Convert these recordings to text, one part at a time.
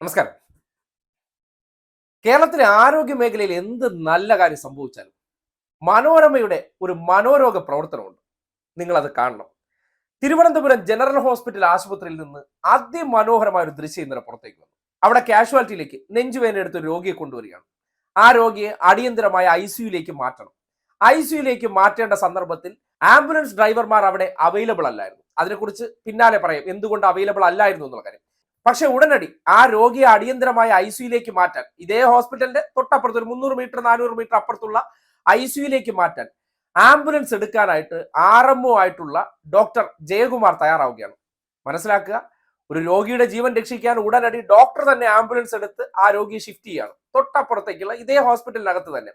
നമസ്കാരം. കേരളത്തിലെ ആരോഗ്യ മേഖലയിൽ എന്ത് നല്ല കാര്യം സംഭവിച്ചാലും മനോരമയുടെ ഒരു മനോരോഗ പ്രവർത്തനമുണ്ട്. നിങ്ങൾ അത് കാണണം. തിരുവനന്തപുരം ജനറൽ ഹോസ്പിറ്റൽ ആശുപത്രിയിൽ നിന്ന് അതിമനോഹരമായ ഒരു ദൃശ്യം ഇന്നലെ പുറത്തേക്ക് വന്നു. അവിടെ കാഷ്വാലിറ്റിയിലേക്ക് നെഞ്ചുവേനെടുത്ത് ഒരു രോഗിയെ കൊണ്ടുവരികയാണ്. ആ രോഗിയെ അടിയന്തരമായ ഐ സിയുയിലേക്ക് മാറ്റണം. ഐ സിയുയിലേക്ക് മാറ്റേണ്ട സന്ദർഭത്തിൽ ആംബുലൻസ് ഡ്രൈവർമാർ അവിടെ അവൈലബിൾ അല്ലായിരുന്നു. അതിനെക്കുറിച്ച് പിന്നാലെ പറയാം. എന്തുകൊണ്ട് അവൈലബിൾ അല്ലായിരുന്നു എന്നുള്ള കാര്യം. പക്ഷെ ഉടനടി ആ രോഗിയെ അടിയന്തരമായ ഐ സിയിലേക്ക് മാറ്റാൻ ഇതേ ഹോസ്പിറ്റലിന്റെ തൊട്ടപ്പുറത്ത് ഒരു മുന്നൂറ് മീറ്റർ നാനൂറ് മീറ്റർ അപ്പുറത്തുള്ള ഐ സിയിലേക്ക് മാറ്റാൻ ആംബുലൻസ് എടുക്കാനായിട്ട് ആർ എം ഒ ആയിട്ടുള്ള ഡോക്ടർ ജയകുമാർ തയ്യാറാവുകയാണ്. മനസ്സിലാക്കുക? ഒരു രോഗിയുടെ ജീവൻ രക്ഷിക്കാൻ ഉടനടി ഡോക്ടർ തന്നെ ആംബുലൻസ് എടുത്ത് ആ രോഗിയെ ഷിഫ്റ്റ് ചെയ്യാണ്. തൊട്ടപ്പുറത്തേക്കുള്ള ഇതേ ഹോസ്പിറ്റലിനകത്ത് തന്നെ.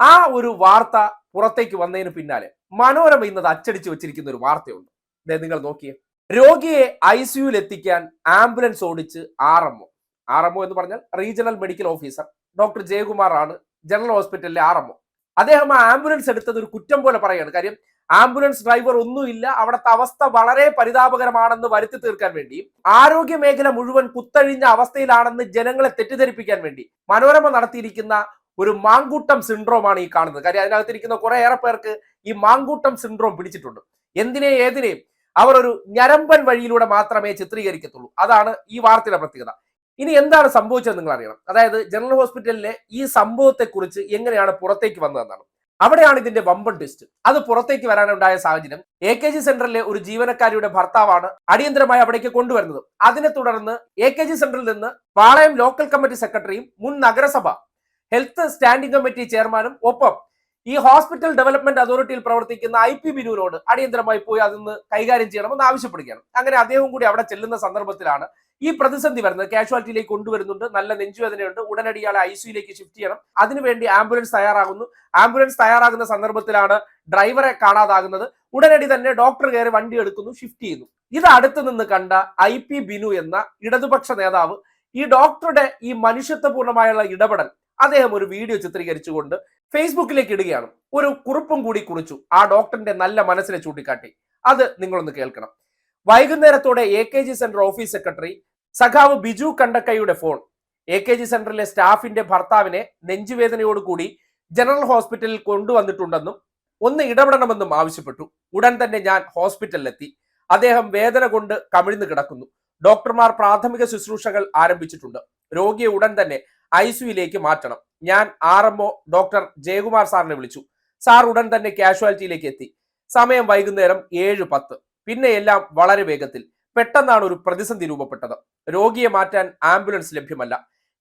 ആ ഒരു വാർത്ത പുറത്തേക്ക് വന്നതിന് പിന്നാലെ മനോരമ ഇന്നത് അച്ചടിച്ചു വെച്ചിരിക്കുന്ന ഒരു വാർത്തയുണ്ട്. നിങ്ങൾ നോക്കിയേ. രോഗിയെ ഐ സിയുയിൽ എത്തിക്കാൻ ആംബുലൻസ് ഓടിച്ച് R M O. R M O എന്ന് പറഞ്ഞാൽ regional medical officer doctor Jayakumar ആണ് ജനറൽ ഹോസ്പിറ്റലിലെ ആർ എം ഒ. അദ്ദേഹം ആ ആംബുലൻസ് എടുത്തത് ഒരു കുറ്റം പോലെ പറയുകയാണ്. കാര്യം ആംബുലൻസ് ഡ്രൈവർ ഒന്നുമില്ല. അവിടുത്തെ അവസ്ഥ വളരെ പരിതാപകരമാണെന്ന് വരുത്തി തീർക്കാൻ വേണ്ടി ആരോഗ്യ മേഖല മുഴുവൻ കുത്തഴിഞ്ഞ അവസ്ഥയിലാണെന്ന് ജനങ്ങളെ തെറ്റിദ്ധരിപ്പിക്കാൻ വേണ്ടി മനോരമ നടത്തിയിരിക്കുന്ന ഒരു മാങ്കൂട്ടം സിൻഡ്രോമാണ് ഈ കാണുന്നത്. കാര്യം അതിനകത്തിരിക്കുന്ന കുറെ ഏറെ പേർക്ക് ഈ മാങ്കൂട്ടം സിൻഡ്രോം പിടിച്ചിട്ടുണ്ട്. എന്തിനേ ഏതിനെയും അവർ ഒരു ഞരമ്പൻ വഴിയിലൂടെ മാത്രമേ ചിത്രീകരിക്കത്തുള്ളൂ. അതാണ് ഈ വാർത്തയുടെ പ്രത്യേകത. ഇനി എന്താണ് സംഭവിച്ചത് നിങ്ങൾ അറിയണം. അതായത് ജനറൽ ഹോസ്പിറ്റലിലെ ഈ സംഭവത്തെക്കുറിച്ച് എങ്ങനെയാണ് പുറത്തേക്ക് വന്നതെന്നാണ് അവിടെയാണ് ഇതിന്റെ വമ്പൻ ട്വിസ്റ്റ്. അത് പുറത്തേക്ക് വരാനുണ്ടായ സാഹചര്യം എ കെ ജി സെന്ററിലെ ഒരു ജീവനക്കാരിയുടെ ഭർത്താവാണ് അടിയന്തരമായി അവിടേക്ക് കൊണ്ടുവരുന്നത്. അതിനെ തുടർന്ന് എ കെ ജി സെന്ററിൽ നിന്ന് പാളയം ലോക്കൽ കമ്മിറ്റി സെക്രട്ടറിയും മുൻ നഗരസഭ ഹെൽത്ത് സ്റ്റാൻഡിംഗ് കമ്മിറ്റി ചെയർമാനും ഒപ്പം ഈ ഹോസ്പിറ്റൽ ഡെവലപ്മെന്റ് അതോറിറ്റിയിൽ പ്രവർത്തിക്കുന്ന ഐ പി ബിനുവിനോട് അടിയന്തരമായി പോയി അതൊന്ന് കൈകാര്യം ചെയ്യണമെന്ന് ആവശ്യപ്പെടുകയാണ്. അങ്ങനെ അദ്ദേഹം കൂടി അവിടെ ചെല്ലുന്ന സന്ദർഭത്തിലാണ് ഈ പ്രതിസന്ധി വരുന്നത്. കാഷ്വാലിറ്റിയിലേക്ക് കൊണ്ടുവരുന്നുണ്ട്. നല്ല നെഞ്ചുവേദനയുണ്ട്. ഉടനടി ഇയാളെ ഐ സിയിലേക്ക് ഷിഫ്റ്റ് ചെയ്യണം. അതിനുവേണ്ടി ആംബുലൻസ് തയ്യാറാകുന്നു. ആംബുലൻസ് തയ്യാറാകുന്ന സന്ദർഭത്തിലാണ് ഡ്രൈവറെ കാണാതാകുന്നത്. ഉടനടി തന്നെ ഡോക്ടർ കയറി വണ്ടി എടുക്കുന്നു ഷിഫ്റ്റ് ചെയ്യുന്നു. ഇത് അടുത്ത് നിന്ന് കണ്ട ഐ പി ബിനു എന്ന ഇടതുപക്ഷ നേതാവ് ഈ ഡോക്ടറുടെ ഈ മനുഷ്യത്വപൂർണമായുള്ള ഇടപെടൽ അദ്ദേഹം ഒരു വീഡിയോ ചിത്രീകരിച്ചുകൊണ്ട് ഫേസ്ബുക്കിലേക്ക് ഇടുകയാണ്. ഒരു കുറിപ്പും കൂടി കുറിച്ചു. ആ ഡോക്ടറിന്റെ നല്ല മനസ്സിനെ ചൂണ്ടിക്കാട്ടി. അത് നിങ്ങളൊന്ന് കേൾക്കണം. വൈകുന്നേരത്തോടെ A K G center office secretary സഖാവ് ബിജു കണ്ടക്കയുടെ ഫോൺ എ കെ ജി സെന്ററിലെ സ്റ്റാഫിന്റെ ഭർത്താവിനെ നെഞ്ചുവേദനയോടുകൂടി ജനറൽ ഹോസ്പിറ്റലിൽ കൊണ്ടുവന്നിട്ടുണ്ടെന്നും ഒന്ന് ഇടപെടണമെന്നും ആവശ്യപ്പെട്ടു. ഉടൻ തന്നെ ഞാൻ ഹോസ്പിറ്റലിലെത്തി. അദ്ദേഹം വേദന കൊണ്ട് കമിഴ്ന്നു കിടക്കുന്നു. ഡോക്ടർമാർ പ്രാഥമിക ശുശ്രൂഷകൾ ആരംഭിച്ചിട്ടുണ്ട്. രോഗിയെ ഉടൻ തന്നെ ഐ സിയുയിലേക്ക് മാറ്റണം. ഞാൻ R M O doctor Jayakumar സാറിനെ വിളിച്ചു. സാർ ഉടൻ തന്നെ കാഷ്വാലിറ്റിയിലേക്ക് എത്തി. സമയം വൈകുന്നേരം ഏഴ് പത്ത്. പിന്നെ എല്ലാം വളരെ വേഗത്തിൽ. പെട്ടെന്നാണ് ഒരു പ്രതിസന്ധി രൂപപ്പെട്ടത്. രോഗിയെ മാറ്റാൻ ആംബുലൻസ് ലഭ്യമല്ല.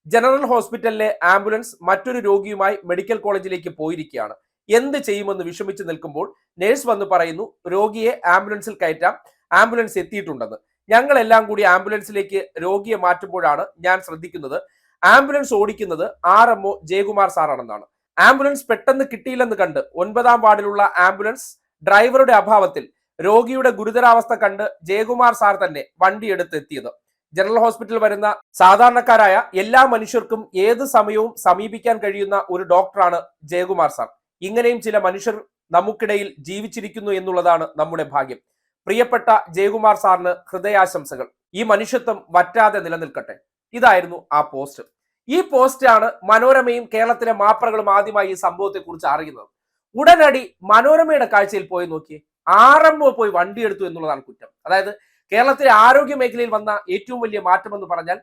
ജനറൽ ഹോസ്പിറ്റലിലെ ആംബുലൻസ് മറ്റൊരു രോഗിയുമായി മെഡിക്കൽ കോളേജിലേക്ക് പോയിരിക്കുകയാണ്. എന്ത് ചെയ്യുമെന്ന് വിഷമിച്ചു നിൽക്കുമ്പോൾ നേഴ്സ് വന്ന് പറയുന്നു രോഗിയെ ആംബുലൻസിൽ കയറ്റാം. ആംബുലൻസ് എത്തിയിട്ടുണ്ടെന്ന്. ഞങ്ങളെല്ലാം കൂടി ആംബുലൻസിലേക്ക് രോഗിയെ മാറ്റുമ്പോഴാണ് ഞാൻ ശ്രദ്ധിക്കുന്നത്. ആംബുലൻസ് ഓടിക്കുന്നത് ആർ എം ഒ ജയകുമാർ സാറാണെന്നാണ്. ആംബുലൻസ് പെട്ടെന്ന് കിട്ടിയില്ലെന്ന് കണ്ട് ഒൻപതാം വാർഡിലുള്ള ആംബുലൻസ് ഡ്രൈവറുടെ അഭാവത്തിൽ രോഗിയുടെ ഗുരുതരാവസ്ഥ കണ്ട് ജയകുമാർ സാർ തന്നെ വണ്ടി എടുത്ത് എത്തിയത് ജനറൽ ഹോസ്പിറ്റലിൽ വരുന്ന സാധാരണക്കാരായ എല്ലാ മനുഷ്യർക്കും ഏത് സമയവും സമീപിക്കാൻ കഴിയുന്ന ഒരു ഡോക്ടറാണ് ജയകുമാർ സാർ. ഇങ്ങനെയും ചില മനുഷ്യർ നമുക്കിടയിൽ ജീവിച്ചിരിക്കുന്നു എന്നുള്ളതാണ് നമ്മുടെ ഭാഗ്യം. പ്രിയപ്പെട്ട ജയകുമാർ സാറിന് ഹൃദയാശംസകൾ. ഈ മനുഷ്യത്വം വറ്റാതെ നിലനിൽക്കട്ടെ. ഇതായിരുന്നു ആ പോസ്റ്റ്. ഈ പോസ്റ്റാണ് മനോരമയും കേരളത്തിലെ മാപ്രകളും ആദ്യമായി ഈ സംഭവത്തെ കുറിച്ച് അറിയുന്നത്. ഉടനടി മനോരമയുടെ കാഴ്ചയിൽ പോയി നോക്കി. ആർ എം ഒ പോയി വണ്ടി എടുത്തു എന്നുള്ളതാണ് കുറ്റം. അതായത് കേരളത്തിലെ ആരോഗ്യ മേഖലയിൽ വന്ന ഏറ്റവും വലിയ മാറ്റം എന്ന് പറഞ്ഞാൽ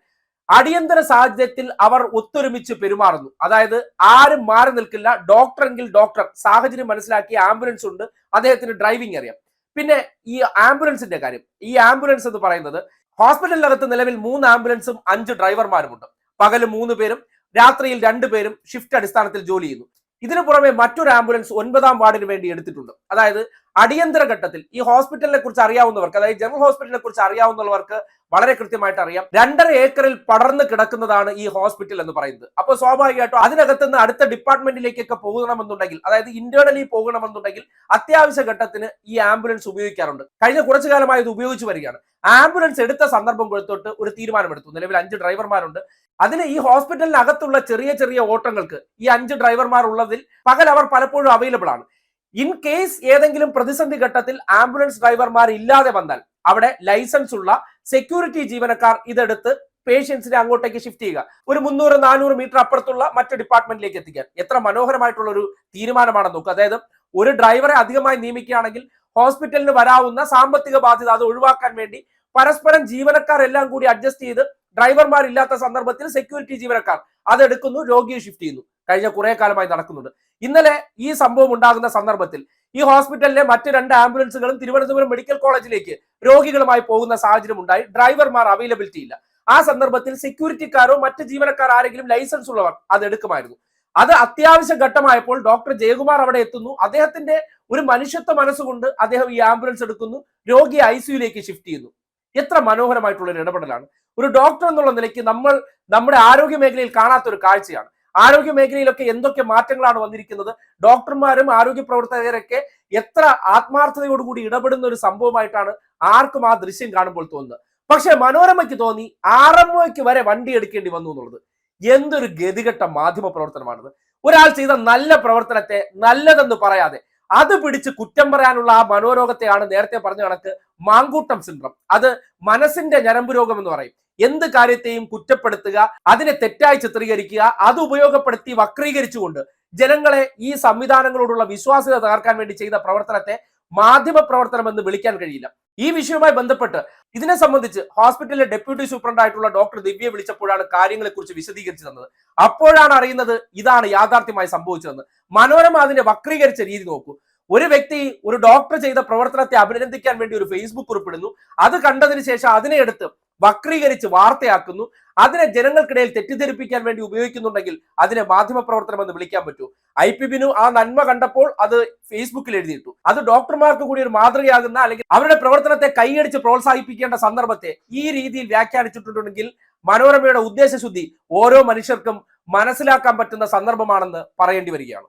അടിയന്തര സാഹചര്യത്തിൽ അവർ ഒത്തൊരുമിച്ച് പെരുമാറുന്നു. അതായത് ആരും മാറി നിൽക്കില്ല. ഡോക്ടർ എങ്കിൽ ഡോക്ടർ. സാഹചര്യം മനസ്സിലാക്കി ആംബുലൻസ് ഉണ്ട്. അദ്ദേഹത്തിന് ഡ്രൈവിംഗ് അറിയാം. പിന്നെ ഈ ആംബുലൻസിന്റെ കാര്യം. ഈ ആംബുലൻസ് എന്ന് പറയുന്നത് ഹോസ്പിറ്റലിനകത്ത് നിലവിൽ മൂന്ന് ആംബുലൻസും അഞ്ച് ഡ്രൈവർമാരുമുണ്ട്. പകൽ മൂന്ന് പേരും രാത്രിയിൽ രണ്ടു പേരും ഷിഫ്റ്റ് അടിസ്ഥാനത്തിൽ ജോലി ചെയ്യുന്നു. ഇതിനു പുറമെ മറ്റൊരു ആംബുലൻസ് ഒൻപതാം വാർഡിന് വേണ്ടി എടുത്തിട്ടുണ്ട്. അതായത് അടിയന്തര ഘട്ടത്തിൽ ഈ ഹോസ്പിറ്റലിനെ കുറിച്ച് അറിയാവുന്നവർക്ക് അതായത് ജനറൽ ഹോസ്പിറ്റലിനെ കുറിച്ച് അറിയാവുന്നവർക്ക് വളരെ കൃത്യമായിട്ട് അറിയാം. രണ്ടര ഏക്കറിൽ പടർന്നു കിടക്കുന്നതാണ് ഈ ഹോസ്പിറ്റൽ എന്ന് പറയുന്നത്. അപ്പോൾ സ്വാഭാവികമായിട്ടും അതിനകത്ത് നിന്ന് അടുത്ത ഡിപ്പാർട്ട്മെന്റിലേക്കൊക്കെ പോകണമെന്നുണ്ടെങ്കിൽ അതായത് ഇന്റേണലി പോകണമെന്നുണ്ടെങ്കിൽ അത്യാവശ്യ ഘട്ടത്തിന് ഈ ആംബുലൻസ് ഉപയോഗിക്കാറുണ്ട്. കഴിഞ്ഞ കുറച്ചു കാലമായി ഇത് ഉപയോഗിച്ചു വരികയാണ്. ആംബുലൻസ് എടുത്ത സന്ദർഭം കൊടുത്തിട്ട് ഒരു തീരുമാനമെടുത്തു. നിലവിൽ അഞ്ച് ഡ്രൈവർമാരുണ്ട്. അതിന് ഈ ഹോസ്പിറ്റലിനകത്തുള്ള ചെറിയ ചെറിയ ഓട്ടങ്ങൾക്ക് ഈ അഞ്ച് ഡ്രൈവർമാർ ഉള്ളതിൽ പകൽ അവർ പലപ്പോഴും അവൈലബിൾ ആണ്. ഇൻ കേസ് ഏതെങ്കിലും പ്രതിസന്ധി ഘട്ടത്തിൽ ആംബുലൻസ് ഡ്രൈവർമാർ ഇല്ലാതെ വന്നാൽ അവിടെ ലൈസൻസ് ഉള്ള സെക്യൂരിറ്റി ജീവനക്കാർ ഇതെടുത്ത് പേഷ്യൻസിനെ അങ്ങോട്ടേക്ക് ഷിഫ്റ്റ് ചെയ്യുക. ഒരു മുന്നൂറ് നാനൂറ് മീറ്റർ അപ്പുറത്തുള്ള മറ്റു ഡിപ്പാർട്ട്മെന്റിലേക്ക് എത്തിക്കാൻ എത്ര മനോഹരമായിട്ടുള്ള ഒരു തീരുമാനമാണ് നോക്കുക. അതായത് ഒരു ഡ്രൈവറെ അധികമായി നിയമിക്കുകയാണെങ്കിൽ ഹോസ്പിറ്റലിന് വരാവുന്ന സാമ്പത്തിക ബാധ്യത അത് ഒഴിവാക്കാൻ വേണ്ടി പരസ്പരം ജീവനക്കാർ എല്ലാം കൂടി അഡ്ജസ്റ്റ് ചെയ്ത് ഡ്രൈവർമാർ ഇല്ലാത്ത സന്ദർഭത്തിൽ സെക്യൂരിറ്റി ജീവനക്കാർ അതെടുക്കുന്നു രോഗിയെ ഷിഫ്റ്റ് ചെയ്യുന്നു. കഴിഞ്ഞ കുറെ കാലമായി നടക്കുന്നുണ്ട് ഇന്നലെ ഈ സംഭവം ഉണ്ടാകുന്ന സന്ദർഭത്തിൽ ഈ ഹോസ്പിറ്റലിലെ മറ്റ് രണ്ട് ആംബുലൻസുകളും തിരുവനന്തപുരം മെഡിക്കൽ കോളേജിലേക്ക് രോഗികളുമായി പോകുന്ന സാഹചര്യം ഉണ്ടായി. ഡ്രൈവർമാർ അവൈലബിലിറ്റി ഇല്ല. ആ സന്ദർഭത്തിൽ സെക്യൂരിറ്റിക്കാരോ മറ്റ് ജീവനക്കാർ ആരെങ്കിലും ലൈസൻസ് ഉള്ളവർ അത് എടുക്കുമായിരുന്നു. അത് അത്യാവശ്യ ഘട്ടമായപ്പോൾ ഡോക്ടർ ജയകുമാർ അവിടെ എത്തുന്നു. അദ്ദേഹത്തിന്റെ ഒരു മനുഷ്യത്വ മനസ്സുകൊണ്ട് അദ്ദേഹം ഈ ആംബുലൻസ് എടുക്കുന്നു. രോഗിയെ ഐ ഷിഫ്റ്റ് ചെയ്യുന്നു. എത്ര മനോഹരമായിട്ടുള്ള ഒരു ഇടപെടലാണ്. ഒരു ഡോക്ടർ എന്നുള്ള നിലയ്ക്ക് നമ്മൾ നമ്മുടെ ആരോഗ്യ മേഖലയിൽ കാണാത്ത ഒരു കാഴ്ചയാണ്. ആരോഗ്യ മേഖലയിലൊക്കെ എന്തൊക്കെ മാറ്റങ്ങളാണ് വന്നിരിക്കുന്നത്? ഡോക്ടർമാരും ആരോഗ്യ പ്രവർത്തകരൊക്കെ എത്ര ആത്മാർത്ഥതയോടുകൂടി ഇടപെടുന്ന ഒരു സംഭവമായിട്ടാണ് ആർക്കും ആ ദൃശ്യം കാണുമ്പോൾ തോന്നുന്നത്. പക്ഷെ മനോരമയ്ക്ക് തോന്നി ആറന്മുളയ്ക്ക് വരെ വണ്ടി എടുക്കേണ്ടി വന്നു എന്നുള്ളത്. എന്തൊരു ഗതികെട്ട മാധ്യമ പ്രവർത്തനമാണിത്. ഒരാൾ ചെയ്ത നല്ല പ്രവർത്തനത്തെ നല്ലതെന്ന് പറയാതെ അത് പിടിച്ച് കുറ്റം പറയാനുള്ള ആ മനോരോഗത്തെയാണ് നേരത്തെ പറഞ്ഞ കണക്ക് മാങ്കൂട്ടം സിൻഡ്രം. അത് മനസ്സിന്റെ ഞരമ്പ് രോഗം എന്ന് പറയും. എന്ത് കാര്യത്തെയും കുറ്റപ്പെടുത്തുക അതിനെ തെറ്റായി ചിത്രീകരിക്കുക അത് ഉപയോഗപ്പെടുത്തി വക്രീകരിച്ചുകൊണ്ട് ജനങ്ങളെ ഈ സംവിധാനങ്ങളോടുള്ള വിശ്വാസ്യത തകർക്കാൻ വേണ്ടി ചെയ്ത പ്രവർത്തനത്തെ മാധ്യമ പ്രവർത്തനം എന്ന് വിളിക്കാൻ കഴിയില്ല. ഈ വിഷയവുമായി ബന്ധപ്പെട്ട് ഇതിനെ സംബന്ധിച്ച് ഹോസ്പിറ്റലിലെ ഡെപ്യൂട്ടി സൂപ്രണ്ട് ആയിട്ടുള്ള ഡോക്ടർ ദിവ്യയെ വിളിച്ചപ്പോഴാണ് കാര്യങ്ങളെ കുറിച്ച് വിശദീകരിച്ചു തന്നത്. അപ്പോഴാണ് അറിയുന്നത് ഇതാണ് യാഥാർത്ഥ്യമായി സംഭവിച്ചതെന്ന്. മനോരമ അതിനെ വക്രീകരിച്ച രീതി നോക്കൂ. ഒരു വ്യക്തി ഒരു ഡോക്ടർ ചെയ്ത പ്രവർത്തനത്തെ അഭിനന്ദിക്കാൻ വേണ്ടി ഒരു ഫേസ്ബുക്ക് കുറിപ്പിടുന്നു. അത് കണ്ടതിന് ശേഷം അതിനെ എടുത്ത് വക്രീകരിച്ച് വാർത്തയാക്കുന്നു. അതിനെ ജനങ്ങൾക്കിടയിൽ തെറ്റിദ്ധരിപ്പിക്കാൻ വേണ്ടി ഉപയോഗിക്കുന്നുണ്ടെങ്കിൽ അതിനെ മാധ്യമ പ്രവർത്തനം എന്ന് വിളിക്കാൻ പറ്റൂ. ഐ പി ബിനു ആ നന്മ കണ്ടപ്പോൾ അത് ഫേസ്ബുക്കിൽ എഴുതിയിട്ടു. അത് ഡോക്ടർമാർക്ക് കൂടി ഒരു മാതൃകയാകുന്ന അല്ലെങ്കിൽ അവരുടെ പ്രവർത്തനത്തെ കൈയടിച്ച് പ്രോത്സാഹിപ്പിക്കേണ്ട സന്ദർഭത്തെ ഈ രീതിയിൽ വ്യാഖ്യാനിച്ചിട്ടുണ്ടെങ്കിൽ മനോരമയുടെ ഉദ്ദേശശുദ്ധി ഓരോ മനുഷ്യർക്കും മനസ്സിലാക്കാൻ പറ്റുന്ന സന്ദർഭമാണെന്ന് പറയേണ്ടി വരികയാണ്.